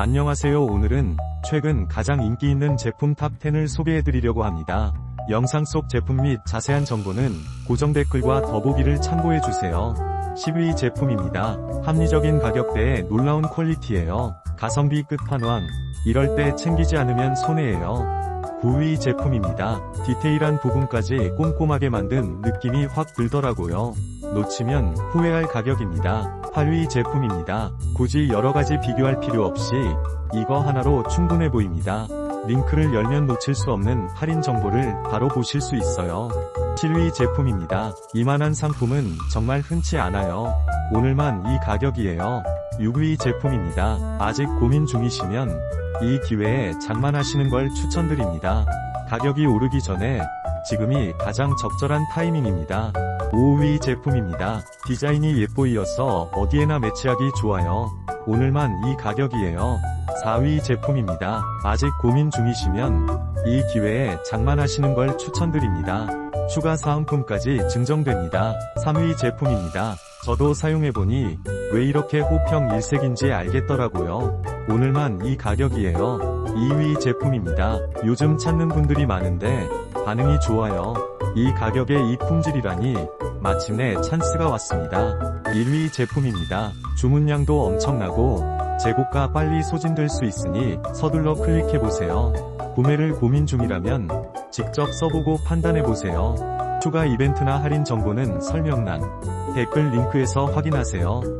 안녕하세요 오늘은 최근 가장 인기 있는 제품 탑10을 소개해드리려고 합니다. 영상 속 제품 및 자세한 정보는 고정 댓글과 더보기를 참고해주세요. 10위 제품입니다. 합리적인 가격대에 놀라운 퀄리티예요. 가성비 끝판왕. 이럴 때 챙기지 않으면 손해예요. 9위 제품입니다. 디테일한 부분까지 꼼꼼하게 만든 느낌이 확 들더라고요. 놓치면 후회할 가격입니다. 8위 제품입니다. 굳이 여러가지 비교할 필요 없이 이거 하나로 충분해 보입니다. 링크를 열면 놓칠 수 없는 할인 정보를 바로 보실 수 있어요. 7위 제품입니다. 이만한 상품은 정말 흔치 않아요. 오늘만 이 가격이에요. 6위 제품입니다. 아직 고민 중이시면 이 기회에 장만하시는 걸 추천드립니다. 가격이 오르기 전에 지금이 가장 적절한 타이밍입니다. 5위 제품입니다. 디자인이 예뻐이어서 어디에나 매치하기 좋아요. 오늘만 이 가격이에요. 4위 제품입니다. 아직 고민 중이시면 이 기회에 장만하시는 걸 추천드립니다. 추가 사은품까지 증정됩니다. 3위 제품입니다. 저도 사용해보니 왜 이렇게 호평 일색인지 알겠더라고요. 오늘만 이 가격이에요. 2위 제품입니다. 요즘 찾는 분들이 많은데 반응이 좋아요. 이 가격에 이 품질이라니 마침내 찬스가 왔습니다. 1위 제품입니다. 주문량도 엄청나고 재고가 빨리 소진될 수 있으니 서둘러 클릭해보세요. 구매를 고민 중이라면 직접 써보고 판단해보세요. 추가 이벤트나 할인 정보는 설명란, 댓글 링크에서 확인하세요.